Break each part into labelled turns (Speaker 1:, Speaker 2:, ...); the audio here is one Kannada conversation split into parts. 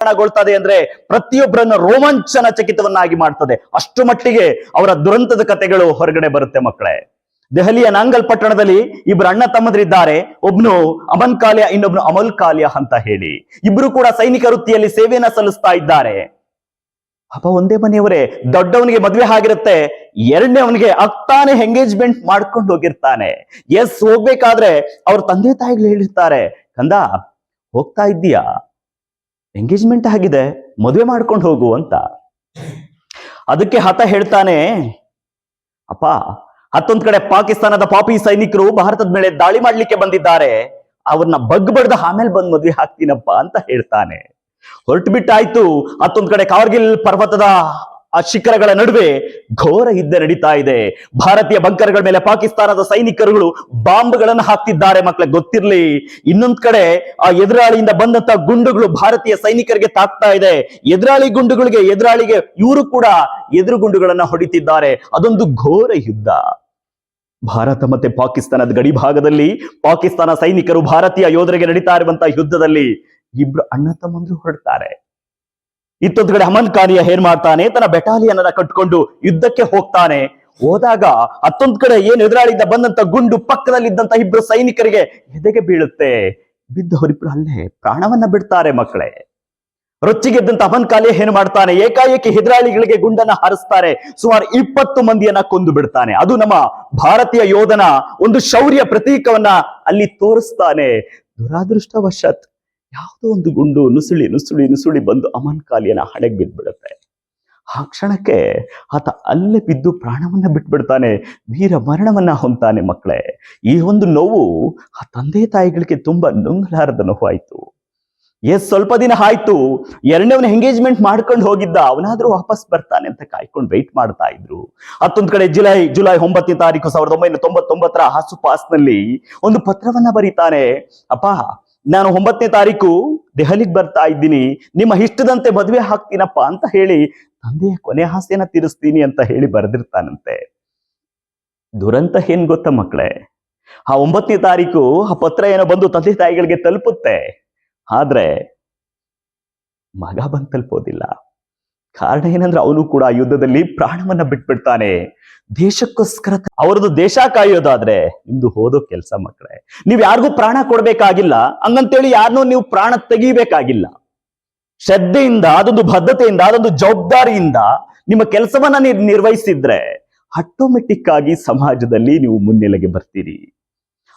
Speaker 1: ಕಾರಣಗೊಳ್ತದೆ ಅಂದ್ರೆ ಪ್ರತಿಯೊಬ್ಬರನ್ನ ರೋಮಾಂಚನ ಚಕಿತವನ್ನಾಗಿ ಮಾಡ್ತದೆ. ಅಷ್ಟು ಮಟ್ಟಿಗೆ ಅವರ ದುರಂತದ ಕಥೆಗಳು ಹೊರಗಡೆ ಬರುತ್ತೆ ಮಕ್ಕಳೇ. ದೆಹಲಿಯ ನಾಂಗಲ್ ಪಟ್ಟಣದಲ್ಲಿ ಇಬ್ರು ಅಣ್ಣ ತಮ್ಮದರಿದ್ದಾರೆ. ಒಬ್ನು ಅಮನ್ ಕಾಲ್ಯ, ಇನ್ನೊಬ್ನು ಅಮಲ್ ಕಾಲ್ಯ ಅಂತ ಹೇಳಿ. ಇಬ್ರು ಕೂಡ ಸೈನಿಕ ವೃತ್ತಿಯಲ್ಲಿ ಸೇವೆಯನ್ನ ಸಲ್ಲಿಸ್ತಾ ಇದ್ದಾರೆ. ಅಪ್ಪ ಒಂದೇ ಮನೆಯವರೇ, ದೊಡ್ಡವನಿಗೆ ಮದ್ವೆ ಆಗಿರುತ್ತೆ. ಎರಡನೇ ಅವನಿಗೆ ಅಕ್ತಾನೆ ಎಂಗೇಜ್ಮೆಂಟ್ ಮಾಡ್ಕೊಂಡು ಹೋಗಿರ್ತಾನೆ. ಎಸ್ ಹೋಗ್ಬೇಕಾದ್ರೆ ಅವ್ರ ತಂದೆ ತಾಯಿಗಳು ಹೇಳಿರ್ತಾರೆ, ಕಂದ, ಹೋಗ್ತಾ ಇದ್ದೀಯಾ? ಎಂಗೇಜ್ಮೆಂಟ್ ಆಗಿದೆ, ಮದುವೆ ಮಾಡ್ಕೊಂಡು ಹೋಗು ಅಂತ. ಅದಕ್ಕೆ ಹತ ಹೇಳ್ತಾನೆ, ಅಪ್ಪ, ಹತ್ತೊಂದ್ ಕಡೆ ಪಾಕಿಸ್ತಾನದ ಪಾಪಿ ಸೈನಿಕರು ಭಾರತದ ಮೇಲೆ ದಾಳಿ ಮಾಡ್ಲಿಕ್ಕೆ ಬಂದಿದ್ದಾರೆ. ಅವ್ರನ್ನ ಬಗ್ ಬಡ್ದ ಆಮೇಲೆ ಬಂದ್ ಮದ್ವೆ ಹಾಕ್ತೀನಪ್ಪ ಅಂತ ಹೇಳ್ತಾನೆ. ಹೊರಟು ಬಿಟ್ಟಾಯ್ತು ಹತ್ತೊಂದು ಕಡೆ ಕಾರ್ಗಿಲ್ ಪರ್ವತದ ಆ ಶಿಖರಗಳ ನಡುವೆ ಘೋರ ಯುದ್ಧ ನಡೀತಾ ಇದೆ. ಭಾರತೀಯ ಬಂಕರ್ಗಳ ಮೇಲೆ ಪಾಕಿಸ್ತಾನದ ಸೈನಿಕರುಗಳು ಬಾಂಬ್ಗಳನ್ನು ಹಾಕ್ತಿದ್ದಾರೆ ಮಕ್ಕಳ ಗೊತ್ತಿರ್ಲಿ. ಇನ್ನೊಂದ್ ಕಡೆ ಆ ಎದುರಾಳಿಯಿಂದ ಬಂದಂತ ಗುಂಡುಗಳು ಭಾರತೀಯ ಸೈನಿಕರಿಗೆ ತಾಕ್ತಾ ಇದೆ. ಎದುರಾಳಿ ಗುಂಡುಗಳಿಗೆ ಎದುರಾಳಿಗೆ ಇವರು ಕೂಡ ಎದುರು ಗುಂಡುಗಳನ್ನ ಹೊಡಿತಿದ್ದಾರೆ. ಅದೊಂದು ಘೋರ ಯುದ್ಧ. ಭಾರತ ಮತ್ತೆ ಪಾಕಿಸ್ತಾನದ ಗಡಿ ಭಾಗದಲ್ಲಿ ಪಾಕಿಸ್ತಾನ ಸೈನಿಕರು ಭಾರತೀಯ ಯೋಧರಿಗೆ ನಡೀತಾ ಇರುವಂತಹ ಯುದ್ಧದಲ್ಲಿ ಇಬ್ರು ಅಣ್ಣ ತಮ್ಮಂದ್ರು ಹೊರಡ್ತಾರೆ. ಇತ್ತೊಂದು ಕಡೆ ಅಮನ್ ಖಾನಿಯ ಏನ್ ಮಾಡ್ತಾನೆ? ತನ್ನ ಬೆಟಾಲಿಯನ್ನ ಕಟ್ಕೊಂಡು ಯುದ್ಧಕ್ಕೆ ಹೋಗ್ತಾನೆ. ಹೋದಾಗ ಹತ್ತೊಂದ್ ಕಡೆ ಏನ್ ಎದುರಾಡಿದ್ದ ಬಂದಂತ ಗುಂಡು ಪಕ್ಕದಲ್ಲಿದ್ದಂತ ಇಬ್ರು ಸೈನಿಕರಿಗೆ ಎದೆಗೆ ಬೀಳುತ್ತೆ? ಬಿದ್ದವರಿಬ್ರು ಅಲ್ಲೇ ಪ್ರಾಣವನ್ನ ಬಿಡ್ತಾರೆ ಮಕ್ಕಳೇ. ರೊಚ್ಚಿಗೆದ್ದಂತ ಅಮನ್ ಕಾಲಿಯ ಏನ್ ಮಾಡ್ತಾನೆ? ಏಕಾಏಕಿ ಎದುರಾಳಿಗಳಿಗೆ ಗುಂಡನ್ನ ಹಾರಿಸ್ತಾರೆ. ಸುಮಾರು ಇಪ್ಪತ್ತು ಮಂದಿಯನ್ನ ಕೊಂದು ಬಿಡ್ತಾನೆ. ಅದು ನಮ್ಮ ಭಾರತೀಯ ಯೋಧನ ಒಂದು ಶೌರ್ಯ ಪ್ರತೀಕವನ್ನ ಅಲ್ಲಿ ತೋರಿಸ್ತಾನೆ. ದುರಾದೃಷ್ಟವಶತ್ ಯಾವುದೋ ಒಂದು ಗುಂಡು ನುಸುಳಿ ನುಸುಳಿ ನುಸುಳಿ ಬಂದು ಅಮನ್ ಕಾಲಿಯನ ಹಣೆಗೆ ಬಿದ್ದ್ಬಿಡುತ್ತೆ ಆ ಕ್ಷಣಕ್ಕೆ ಆತ ಅಲ್ಲೇ ಬಿದ್ದು ಪ್ರಾಣವನ್ನ ಬಿಟ್ಬಿಡ್ತಾನೆ, ವೀರ ಮರಣವನ್ನ ಹೊಂತಾನೆ ಮಕ್ಕಳೇ. ಈ ಒಂದು ನೋವು ಆ ತಂದೆ ತಾಯಿಗಳಿಗೆ ತುಂಬಾ ನುಂಗಲಾರದ ನೋವಾಯ್ತು. ಎಸ್, ಸ್ವಲ್ಪ ದಿನ ಆಯ್ತು. ಎರಡನೇವನ ಎಂಗೇಜ್ಮೆಂಟ್ ಮಾಡ್ಕೊಂಡು ಹೋಗಿದ್ದ. ಅವನಾದ್ರೂ ವಾಪಸ್ ಬರ್ತಾನೆ ಅಂತ ಕಾಯ್ಕೊಂಡು ವೆಯ್ಟ್ ಮಾಡ್ತಾ ಇದ್ರು. ಹತ್ತೊಂದ್ ಕಡೆ ಜುಲೈ ಜುಲೈ ಒಂಬತ್ತನೇ ತಾರೀಕು ಸಾವಿರದ ಒಂಬೈನೂರ ತೊಂಬತ್ತೊಂಬತ್ತರ ಆಸುಪಾಸ್ನಲ್ಲಿ ಒಂದು ಪತ್ರವನ್ನ ಬರೀತಾನೆ. ಅಪ್ಪ ನಾನು ಒಂಬತ್ತನೇ ತಾರೀಕು ದೆಹಲಿಗೆ ಬರ್ತಾ ಇದ್ದೀನಿ. ನಿಮ್ಮ ಇಷ್ಟದಂತೆ ಮದುವೆ ಹಾಕ್ತೀನಪ್ಪ ಅಂತ ಹೇಳಿ ತಂದೆಯ ಕೊನೆ ಹಾಸ್ಯನ ತೀರಿಸ್ತೀನಿ ಅಂತ ಹೇಳಿ ಬರೆದಿರ್ತಾನಂತೆ. ದುರಂತ ಏನ್ ಗೊತ್ತ ಮಕ್ಕಳೇ ಆ ಒಂಬತ್ತನೇ ತಾರೀಕು ಆ ಪತ್ರ ಏನೋ ಬಂದು ತಂದೆ ತಾಯಿಗಳಿಗೆ ತಲುಪುತ್ತೆ. ಆದ್ರೆ ಮಗ ಬಂದ್ ತಲುಪೋದಿಲ್ಲ. ಕಾರಣ ಏನಂದ್ರೆ ಅವನು ಕೂಡ ಯುದ್ಧದಲ್ಲಿ ಪ್ರಾಣವನ್ನ ಬಿಟ್ಬಿಡ್ತಾನೆ. ದೇಶಕ್ಕೋಸ್ಕರ ಅವರದು ದೇಶ ಕಾಯೋದಾದ್ರೆ ನಿಮ್ದು ಹೋದೋ ಕೆಲಸ ಮಕ್ಕಳೇ ನೀವ್ ಯಾರಿಗೂ ಪ್ರಾಣ ಕೊಡ್ಬೇಕಾಗಿಲ್ಲ, ಹಂಗಂತೇಳಿ ಯಾರನ್ನೂ ನೀವು ಪ್ರಾಣ ತೆಗಿಬೇಕಾಗಿಲ್ಲ. ಶ್ರದ್ಧೆಯಿಂದ, ಅದೊಂದು ಬದ್ಧತೆಯಿಂದ ಅದೊಂದು ಜವಾಬ್ದಾರಿಯಿಂದ ನಿಮ್ಮ ಕೆಲಸವನ್ನ ನೀವು ನಿರ್ವಹಿಸಿದ್ರೆ ಆಟೋಮೆಟಿಕ್ ಆಗಿ ಸಮಾಜದಲ್ಲಿ ನೀವು ಮುನ್ನೆಲೆಗೆ ಬರ್ತೀರಿ.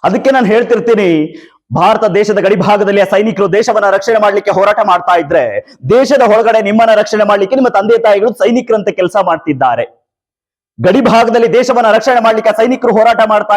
Speaker 1: ಅದಕ್ಕೆ ನಾನು ಹೇಳ್ತಿರ್ತೀನಿ, ಭಾರತ ದೇಶದ ಗಡಿಭಾಗದಲ್ಲಿ ಆ ಸೈನಿಕರು ದೇಶವನ್ನ ರಕ್ಷಣೆ ಮಾಡ್ಲಿಕ್ಕೆ ಹೋರಾಟ ಮಾಡ್ತಾ ಇದ್ರೆ, ದೇಶದ ಹೊರಗಡೆ ನಿಮ್ಮನ್ನ ರಕ್ಷಣೆ ಮಾಡ್ಲಿಕ್ಕೆ ನಿಮ್ಮ ತಂದೆ ತಾಯಿಗಳು ಸೈನಿಕರಂತೆ ಕೆಲಸ ಮಾಡ್ತಿದ್ದಾರೆ. ಗಡಿ ಭಾಗದಲ್ಲಿ ದೇಶವನ್ನ ರಕ್ಷಣೆ ಮಾಡ್ಲಿಕ್ಕೆ ಸೈನಿಕರು ಹೋರಾಟ ಮಾಡ್ತಾ